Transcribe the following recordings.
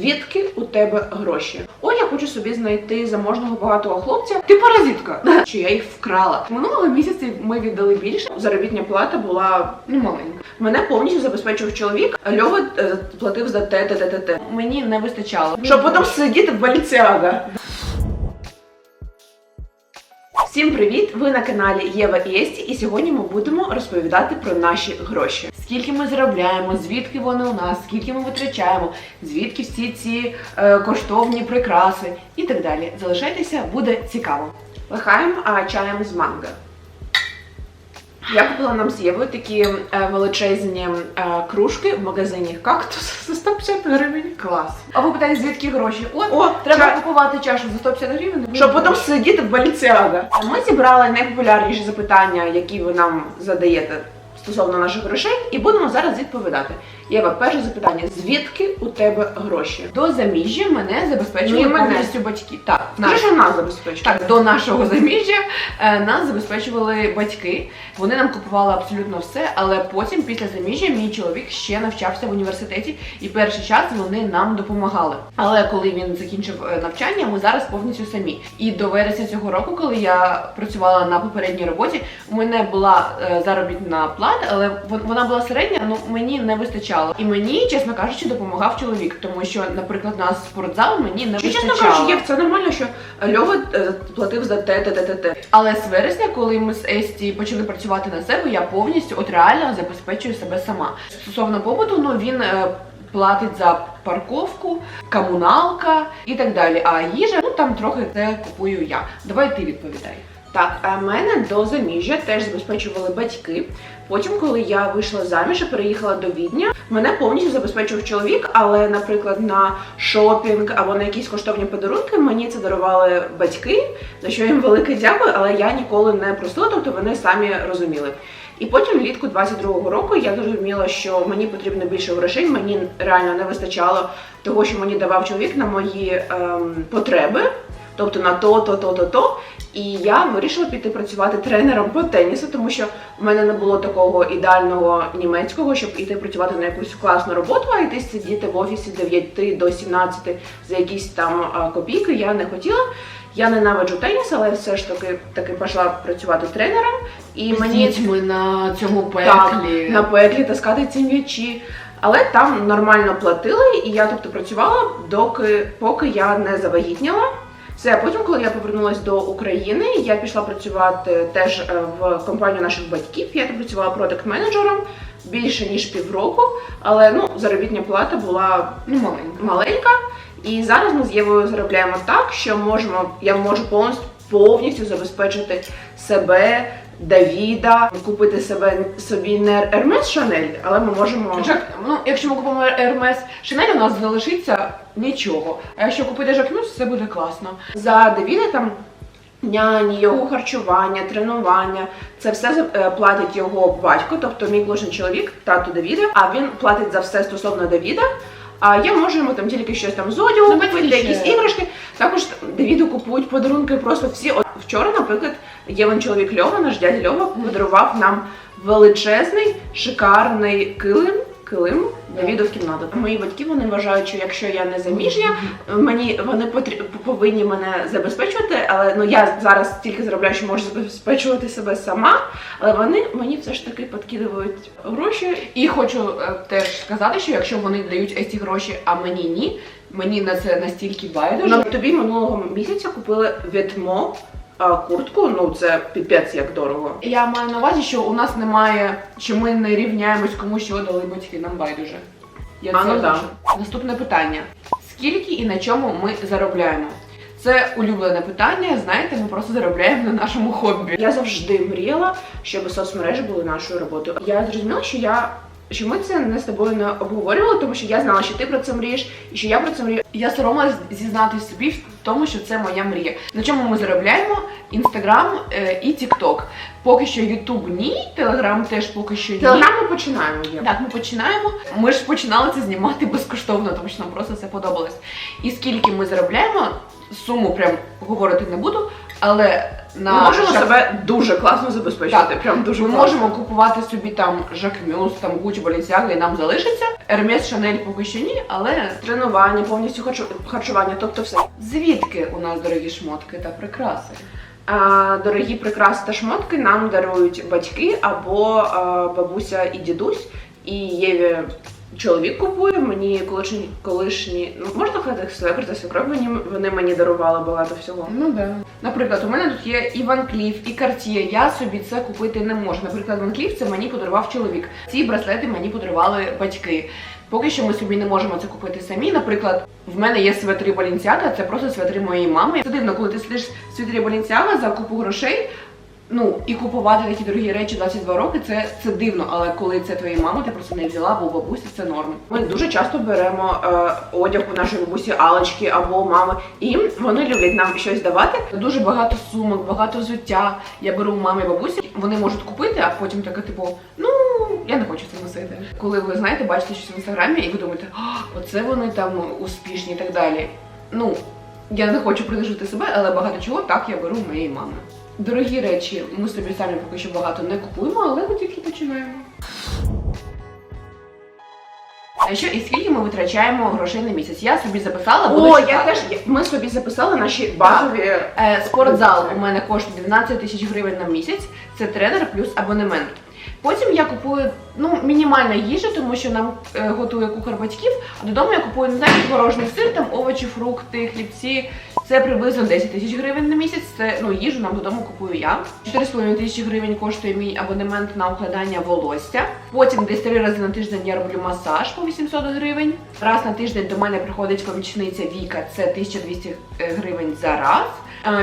звідки у тебе гроші? О, я хочу собі знайти заможного багатого хлопця. Ти паразитка. Чи я їх вкрала? Минулого місяця ми віддали більше. Заробітня плата була немаленька. Мене повністю забезпечував чоловік. Льова е, платив за те, те, те, те, те. Мені не вистачало. Щоб потім сидіти в Баліціага. Всім привіт! Ви на каналі Єва і Есті, і сьогодні ми будемо розповідати про наші гроші. Скільки ми заробляємо, звідки вони у нас, скільки ми витрачаємо, звідки всі ці е, коштовні прикраси і так далі. Залишайтеся, буде цікаво. Лихаємо а, чаєм з манго. Я купила нам з Євою такі е, величезні е, кружки в магазині Кактус за 150 гривень. Клас. А ви питаєте, звідки гроші? От, О, треба ча- купувати чашу за 150 гривень. Щоб потім сидіти в Баліціага. Ми зібрали найпопулярніші запитання, які ви нам задаєте стосовно наших грошей, і будемо зараз відповідати. Єва, перше запитання: звідки у тебе гроші? До заміжжя мене забезпечували мене. повністю батьки. Так, наш. нас забезпечує. Так, до нашого заміжжя е, нас забезпечували батьки. Вони нам купували абсолютно все, але потім, після заміжжя, мій чоловік ще навчався в університеті, і перший час вони нам допомагали. Але коли він закінчив е, навчання, ми зараз повністю самі. І до вересня цього року, коли я працювала на попередній роботі, у мене була е, заробітна плата, але вон- вона була середня, ну мені не вистачало. І мені, чесно кажучи, допомагав чоловік, тому що, наприклад, на спортзал мені не вистачало. чесно кажучи, Єв, це нормально, що Льова е, платив за те, те, те, те, те. Але з вересня, коли ми з Есті почали працювати на себе, я повністю от реально забезпечую себе сама. Стосовно побуту, ну він е, платить за парковку, комуналка і так далі. А їжа, ну там трохи це купую я. Давай ти відповідай. Так, а мене до заміжжя теж забезпечували батьки. Потім, коли я вийшла заміж і переїхала до Відня, мене повністю забезпечував чоловік, але, наприклад, на шопінг або на якісь коштовні подарунки мені це дарували батьки, за що їм велике дякую, але я ніколи не просила, тобто вони самі розуміли. І потім влітку 22-го року я зрозуміла, що мені потрібно більше грошей, мені реально не вистачало того, що мені давав чоловік на мої ем, потреби, тобто на то, то, то, то, то. І я вирішила піти працювати тренером по тенісу, тому що в мене не було такого ідеального німецького, щоб іти працювати на якусь класну роботу, а йти сидіти в офісі з 9 до 17 за якісь там копійки. Я не хотіла. Я ненавиджу теніс, але все ж таки таки пішла працювати тренером. І мені ми на цьому так, на пеклі таскати ці м'ячі. Але там нормально платили, і я тобто працювала, доки поки я не завагітніла. Все, потім, коли я повернулася до України, я пішла працювати теж е, в компанію наших батьків. Я там працювала продакт-менеджером більше ніж півроку, але ну заробітня плата була Ну, маленька. І зараз ми з Євою заробляємо так, що можемо, я можу повністю повністю забезпечити себе, Давіда, купити себе собі не Hermes Chanel, але ми можемо. Жак, ну, якщо ми купимо Hermes Chanel, у нас не лишиться нічого. А якщо купити Жакмюс, все буде класно. За Давіда там няні, його харчування, тренування. Це все е, платить його батько, тобто мій колишній чоловік, тато Давіда. А він платить за все стосовно Давіда. А я можу йому там тільки щось там з одягу Ну, купити, якісь іграшки. Також Давіду купують подарунки просто всі. Вчора, наприклад, Євен чоловік Льова, наш дядя Льова, подарував нам величезний, шикарний килим. Килим Давіду в кімнату. Мої батьки вони вважають, що якщо я не заміжня, мені вони потрі- повинні мене забезпечувати, але ну я зараз тільки заробляю, що можу забезпечувати себе сама. Але вони мені все ж таки підкидують гроші. І хочу е, теж сказати, що якщо вони дають ці гроші, а мені ні, мені на це настільки байдуже. Тобі минулого місяця купили Вітмо а, куртку. Ну це піпець як дорого. Я маю на увазі, що у нас немає, що ми не рівняємось кому що дали батьки, нам байдуже. Я А, це ну да. Наступне питання: скільки і на чому ми заробляємо? Це улюблене питання. Знаєте, ми просто заробляємо на нашому хобі. Я завжди мріяла, щоб соцмережі були нашою роботою. Я зрозуміла, що я. Що ми це не з тобою не обговорювали, тому що я знала, що ти про це мрієш, і що я про це мрію. Я соромилась зізнатись собі в тому, що це моя мрія. На чому ми заробляємо? Інстаграм е, і Тікток. Поки що Ютуб ні, Телеграм теж поки що ні. Телеграм ми починаємо. Є. Так, ми починаємо. Ми ж починали це знімати безкоштовно, тому що нам просто це подобалось. І скільки ми заробляємо, суму прям говорити не буду, але на Ми можемо Жак- себе дуже класно забезпечити. Так. Прям дуже Ми класно. можемо купувати собі там Жакмюс, там Гучі Balenciaga і нам залишиться. Hermes, Шанель поки що ні, але тренування, повністю харчу- харчування, тобто все. звідки у нас дорогі шмотки та прикраси? А, дорогі прикраси та шмотки нам дарують батьки або а, бабуся і дідусь. І Єві чоловік купує мені колишні, колишні ну можна сказати, свекр та свекров мені вони мені дарували багато всього. Ну да. Наприклад, у мене тут є і Ван Кліф, і Cartier. Я собі це купити не можу. Наприклад, Ван Кліф це мені подарував чоловік. Ці браслети мені подарували батьки. Поки що ми собі не можемо це купити самі. Наприклад, в мене є свитри Balenciaga, це просто свитри моєї мами. Це дивно, коли ти сидиш свитрі Balenciaga за купу грошей. Ну і купувати такі дорогі речі 22 роки, це, це дивно. Але коли це твоєї мами, ти просто не взяла, бо у бабусі це норм. Ми дуже часто беремо е, одяг у нашої бабусі Алочки або мами, і вони люблять нам щось давати. Дуже багато сумок, багато взуття. Я беру у мами і бабусі. Вони можуть купити, а потім таке, типу, ну я не хочу це носити. Коли ви знаєте, бачите щось в інстаграмі, і ви думаєте, оце вони там успішні і так далі. Ну я не хочу принижити себе, але багато чого так я беру у моєї мами. Дорогі речі, ми собі самі поки що багато не купуємо, але ми тільки починаємо. А що і скільки ми витрачаємо грошей на місяць? Я собі записала, буду О, читати. я теж ми собі записали наші базові. Е, Спортзал у мене коштує 12 тисяч гривень на місяць. Це тренер плюс абонемент. Потім я купую ну мінімальна їжа, тому що нам е, готує кухар батьків. А додому я купую не знаю, творожний сир, там овочі, фрукти, хлібці. Це приблизно 10 тисяч гривень на місяць. Це ну їжу нам додому купую я. 4,5 тисячі гривень коштує мій абонемент на укладання волосся. Потім десь три рази на тиждень я роблю масаж по 800 гривень. Раз на тиждень до мене приходить помічниця Віка, це 1200 гривень за раз.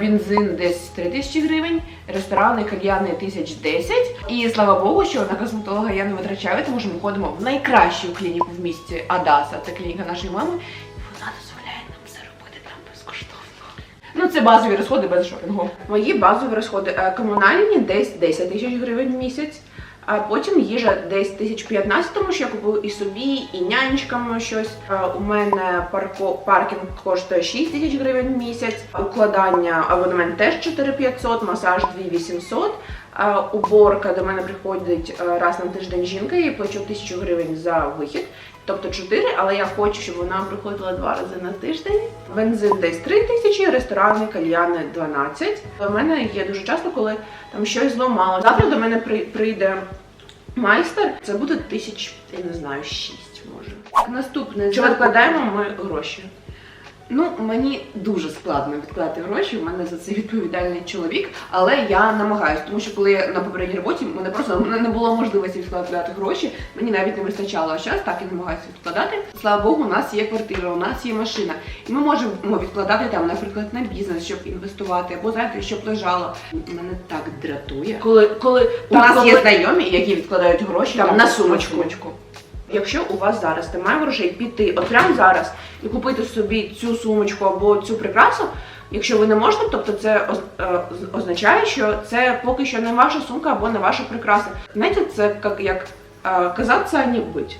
Бензин десь 3 тисячі гривень, ресторани, кальяни тисяч 10. І слава Богу, що на косметолога я не витрачаю, тому що ми ходимо в найкращу клініку в місті Адаса. Це клініка нашої мами. Ну це базові розходи без шопінгу. Мої базові розходи е, комунальні десь 10 тисяч гривень в місяць. А потім їжа десь тисяч 15, тому що я купую і собі, і нянечкам щось. Е, У мене парко, паркінг коштує 6 тисяч гривень в місяць. Укладання абонемент теж 4500, масаж 2800. Е, Уборка до мене приходить раз на тиждень жінка, я плачу 1000 гривень за вихід. Тобто 4, але я хочу, щоб вона приходила два рази на тиждень. Бензин десь 3 тисячі, ресторани, кальяни 12. У мене є дуже часто, коли там щось зламало. Завтра до мене при- прийде майстер. Це буде тисяч, я не знаю, 6 може. Наступне Чи відкладаємо ми гроші? Ну, мені дуже складно відкладати гроші. У мене за це відповідальний чоловік, але я намагаюся, тому що коли я на попередній роботі мене просто не було можливості відкладати гроші. Мені навіть не вистачало час, так я намагаюся відкладати. Слава Богу, у нас є квартира, у нас є машина, і ми можемо відкладати там, наприклад, на бізнес, щоб інвестувати, або знаєте, щоб лежало. Мене так дратує. Коли, коли У нас коли- є знайомі, які відкладають гроші Там, на на сумочку. сумочку. Якщо у вас зараз немає грошей піти, от прямо зараз і купити собі цю сумочку або цю прикрасу, якщо ви не можете, тобто це е, означає, що це поки що не ваша сумка або не ваша прикраса. Знаєте, це як, як е, казатися, не бути.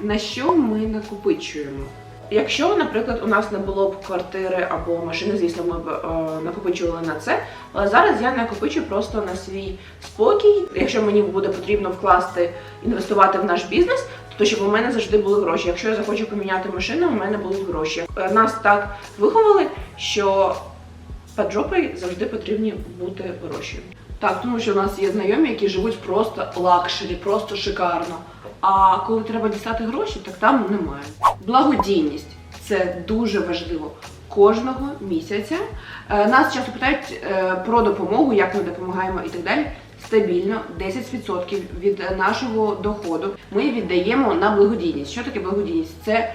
На що ми накопичуємо? Якщо, наприклад, у нас не було б квартири або машини, звісно, ми б е, накопичували на це. Але зараз я накопичу просто на свій спокій. Якщо мені буде потрібно вкласти, інвестувати в наш бізнес, то щоб у мене завжди були гроші. Якщо я захочу поміняти машину, у мене будуть гроші. Е, Нас так виховали, що під жопою завжди потрібні бути гроші. Так, тому що у нас є знайомі, які живуть просто лакшері, просто шикарно. А коли треба дістати гроші, так там немає. Благодійність це дуже важливо. Кожного місяця Е, нас часто питають е, про допомогу, як ми допомагаємо і так далі. Стабільно 10% від нашого доходу ми віддаємо на благодійність. Що таке благодійність? Це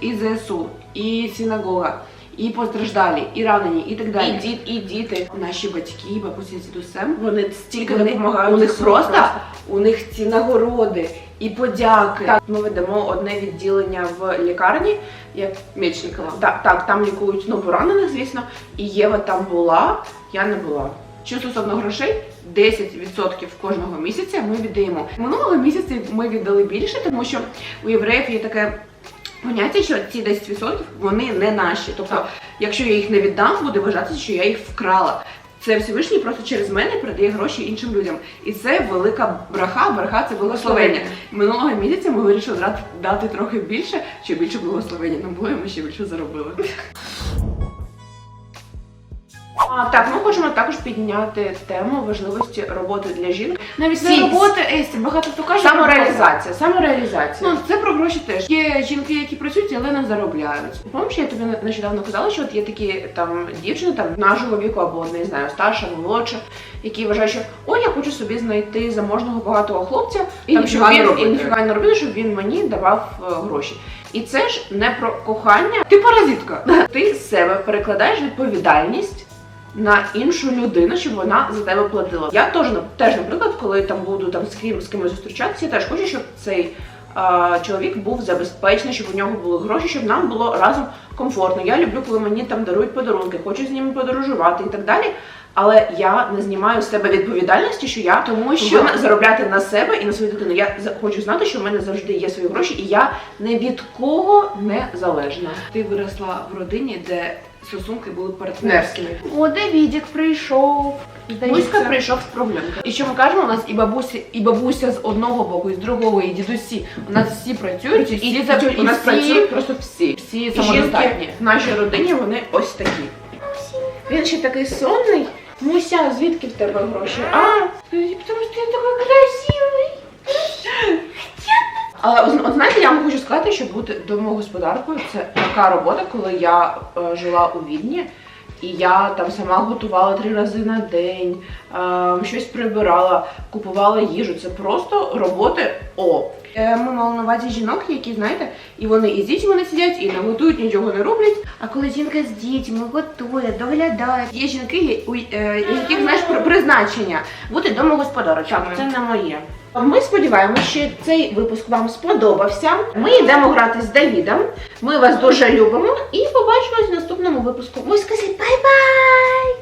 і ЗСУ, і синагога, і постраждалі, і ранені, і так далі. І, діт, і діти. Наші батьки, бабусі з дідусем, Вони стільки вони, допомагають. у них ЗСУ просто, у них ці нагороди і подяки. Так, ми ведемо одне відділення в лікарні, як Мечникова. так, так, там лікують ну, поранених, звісно. І Єва там була, я не була. Що стосовно грошей, 10% кожного місяця ми віддаємо. Минулого місяця ми віддали більше, тому що у євреїв є таке поняття, що ці 10% вони не наші. Тобто, Так. якщо я їх не віддам, буде вважатися, що я їх вкрала. Це Всевишній просто через мене передає гроші іншим людям. І це велика браха. Браха це благословення. Минулого місяця ми вирішили дати, трохи більше, щоб більше благословення було, і ми ще більше заробили. А, так, ми хочемо також підняти тему важливості роботи для жінок. Навіть не робота, Есі, багато хто каже. Самореалізація, самореалізація. Ну, це про гроші теж. Є жінки, які працюють, але не заробляють. Пам'ятаєш, я тобі нещодавно казала, що от є такі там дівчини там нашого віку або не знаю, старша, молодша, які вважають, що о, я хочу собі знайти заможного багатого хлопця, І там, щоб не він робити. і ніфіга не робити, щоб він мені давав е, гроші. І це ж не про кохання. Ти паразитка. Ти з себе перекладаєш відповідальність. На іншу людину, щоб вона за тебе платила. Я теж теж, наприклад, коли там буду там з ким з кимось зустрічатися, я теж хочу, щоб цей а, чоловік був забезпечений, щоб у нього були гроші, щоб нам було разом комфортно. Я люблю, коли мені там дарують подарунки, хочу з ними подорожувати і так далі. Але я не знімаю з себе відповідальності, що я Тому що- повинна заробляти на себе і на свою дитину. Я хочу знати, що в мене завжди є свої гроші, і я не від кого не залежна. Ти виросла в родині, де стосунки були партнерськими. О, Давідік прийшов. Муська прийшов з проблемкою. І що ми кажемо, у нас і бабуся, і бабуся з одного боку, і з другого, і дідусі. У нас всі працюють, і всі, за- і, у нас всі, працюють просто всі. всі І самодостатні. жінки в нашій родині вони ось такі. Він ще такий сонний. Муся, звідки в тебе гроші? А, Тому що ти такий красивий. Але от, знаєте, я вам хочу сказати, що бути домогосподаркою це така робота, коли я е, жила у Відні. І я там сама готувала три рази на день, е, щось прибирала, купувала їжу. Це просто роботи О. Е, ми мали на увазі жінок, які знаєте, і вони і з дітьми не сидять, і не готують, нічого не роблять. А коли жінка з дітьми готує, доглядає. Є жінки, у е, яких знаєш призначення бути домогосподарочами. Це не моє. Ми сподіваємося, що цей випуск вам сподобався. Ми йдемо грати з Давідом. Ми вас дуже любимо і побачимось в наступному випуску. Ось скажіть бай-бай!